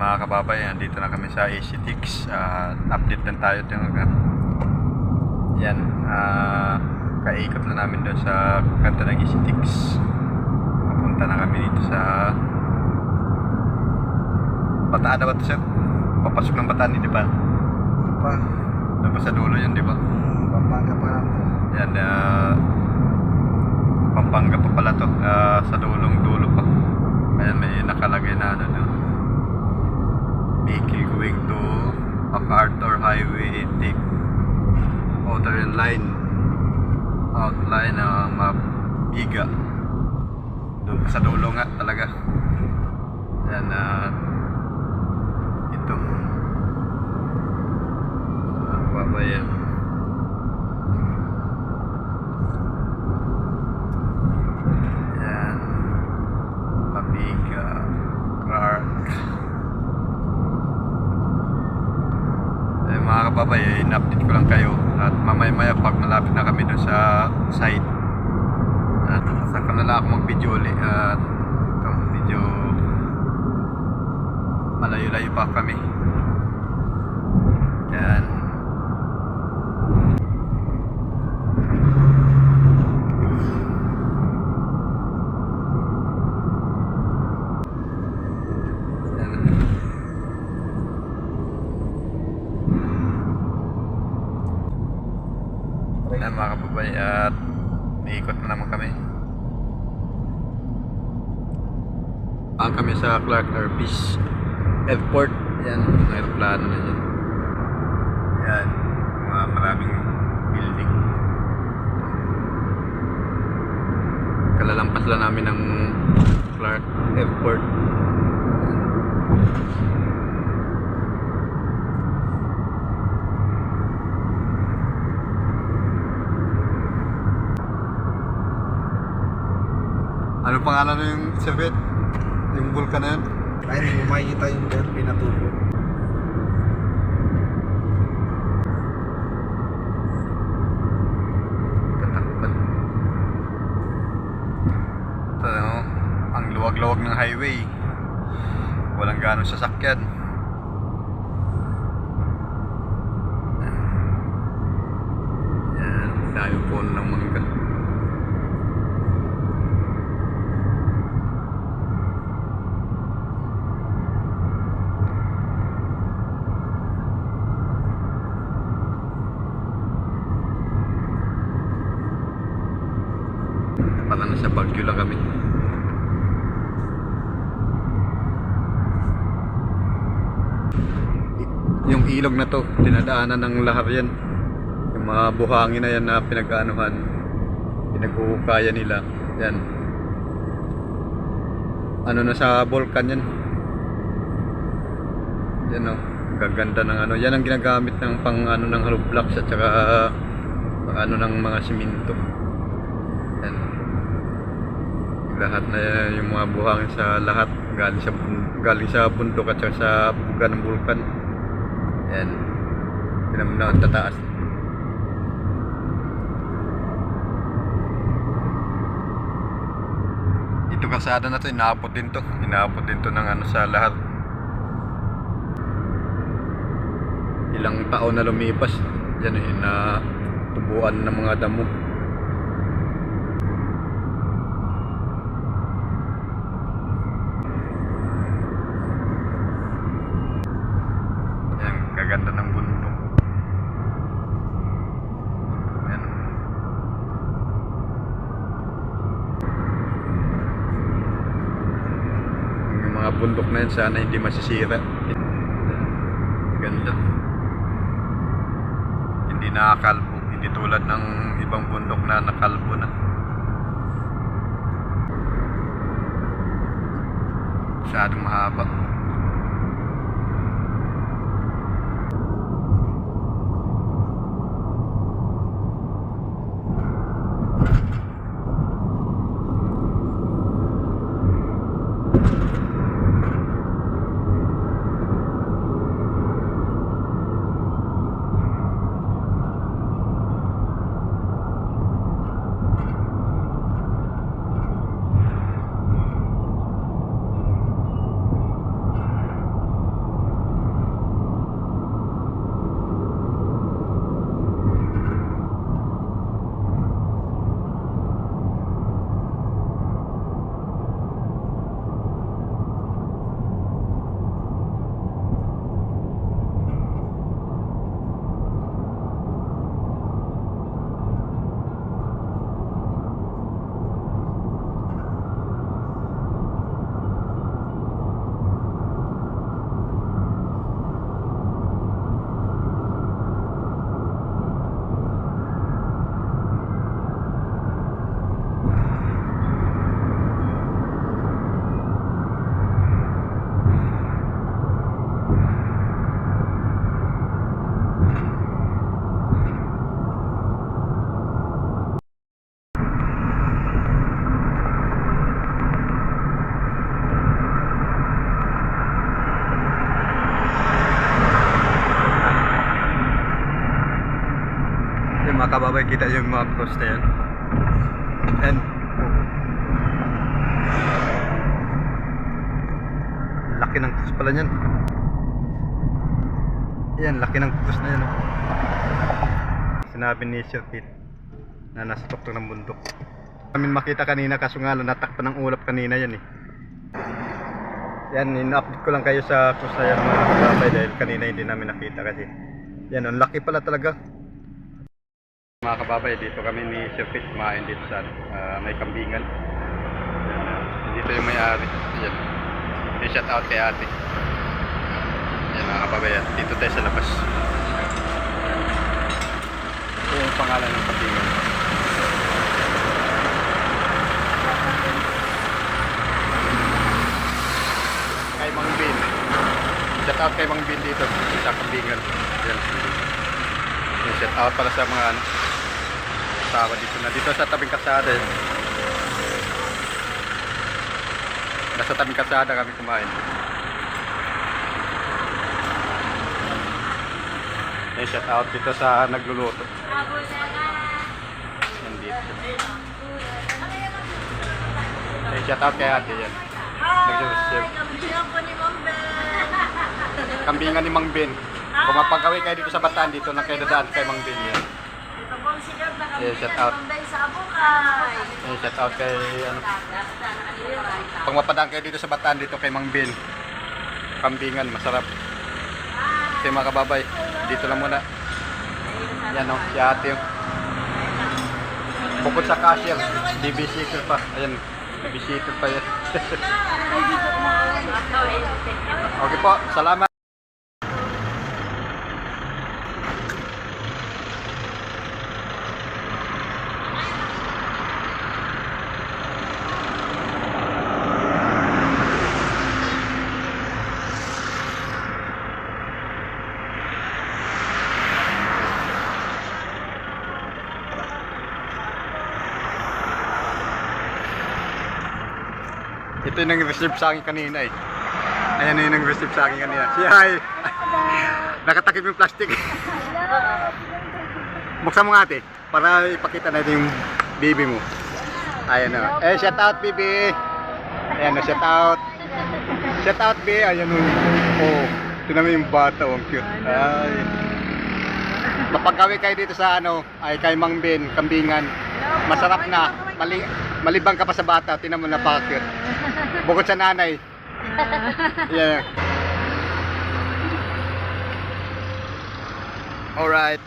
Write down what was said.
mga kababayan, dito na kami sa ACTX. Uh, update lang tayo ito yan, ah kaikot na namin doon sa kanta ng ACTX. Papunta na kami dito sa Bataan na ba ito, sir? Papasok ng Bataan, di ba? Pa, Doon pa sa dulo yun, di ba? Pampanga pa lang. Yan, ah Pampanga pa pala to. ah, sa dulong dulo pa. Ayan, may nakalagay na ano doon. Vehicle going to MacArthur Highway take outer line. Outline ng mabiga doon sa dulo nga talaga. Yan na ito. Uh, babayan. yan mabiga Clark kababay, eh, in-update ko lang kayo. At mamaya-maya pag malapit na kami dun sa site at saka na lang ako mag-video ulit. At ito, medyo malayo-layo pa kami. Yan Kababay at iikot na naman kami. Ang kami sa Clark Peace Airport. Yan, ang aeroplano na dyan. Yan, mga maraming building. Kalalampas lang namin ng Clark Airport. Ano pangalan ng yung Servet? Yung vulkan na yun? Ay, hindi mo makikita yung dahil pinatulo. Katakpan. Ito, ang luwag-luwag ng highway. Walang ganong sasakyan. Yan, dami po ng mangga. Nasa Baguio lang kami. Yung ilog na to, dinadaanan ng lahar yan. Yung mga buhangin na yan na pinag-anuhan, pinaghuhukaya nila. Yan. Ano na sa volcan yan. Yan o. Gaganda ng ano. Yan ang ginagamit ng pang ano ng hollow blocks at saka pang ano ng mga simento. Yan. Lahat na yung mga buhangin sa lahat galing sa galing sa bundok at sa buga ng bulkan. Yan. Tinan mo na ang tataas. Ito kasada na to, inaabot din to. Inaabot din to ng ano sa lahat. Ilang taon na lumipas. Yan eh, na tubuan ng mga damo. Yan, kaganda ng bundok. Yan. Yung mga bundok na yan, sana hindi masisira. Ganda. Hindi nakakalbo. Hindi tulad ng ibang bundok na nakalbo na. Masyadong mahaba. Kababay, kita yung mga cross yan. And, laki ng cross pala niyan. Yan, laki ng cross na yan. oh. Sinabi ni Sir Pete na nasa tuktok ng bundok. Namin makita kanina kaso nga natakpan ng ulap kanina yan eh. Yan, in-update ko lang kayo sa cross na yan mga kababay dahil kanina hindi namin nakita kasi yan, ang laki pala talaga. Mga kababay, dito kami ni Sir Pete kumain dito sa ah, may kambingan. Yan, dito yung may-ari. Yan. shout out kay ate. Yan mga kababay, yan. dito tayo sa labas. Ito yung pangalan ng kambingan. Kay Mang Bin. Shout out kay Mang Bin dito sa kambingan. Yan. Yung shout out pala sa mga ano, tao dito na dito sa tabing kasada. eh. Nasa tabing kasada kami kumain. Yung shout out dito sa nagluluto. Yan dito. Yung shout out kay ate yan. Kambingan ni Mang Ben. Kung mapagawi kayo dito sa Bataan, dito na kayo dadaan kay Mang Ben yan. Yeah, shout out. Eh, shout out kay ano. Pag mapadaan kayo dito sa Bataan, dito kay Mang Ben. Kambingan, masarap. Kaya mga kababay, dito lang muna. Yan o, si ate oh. Bukod sa cashier, bibisitor pa. Ayan, bibisitor pa yan. okay po, salamat. Ito yung nang-reserve sa akin kanina eh. Ayan na yung nang-reserve sa akin kanina. Si Hi! Nakatakip yung plastic. Buksan mo nga ate, para ipakita natin yung baby mo. Ayan na. Eh, shout out baby! Ayan na, shout out. Shout out baby. Ayan o. Oh, tinan mo yung bata. Oh, ang cute. Ay. Mapagawi kayo dito sa ano, ay kay Mang Ben, kambingan. Masarap na. Mali, malibang ka pa sa bata, tinan mo napaka-cute. Bukod sa nanay. Yeah. Alright.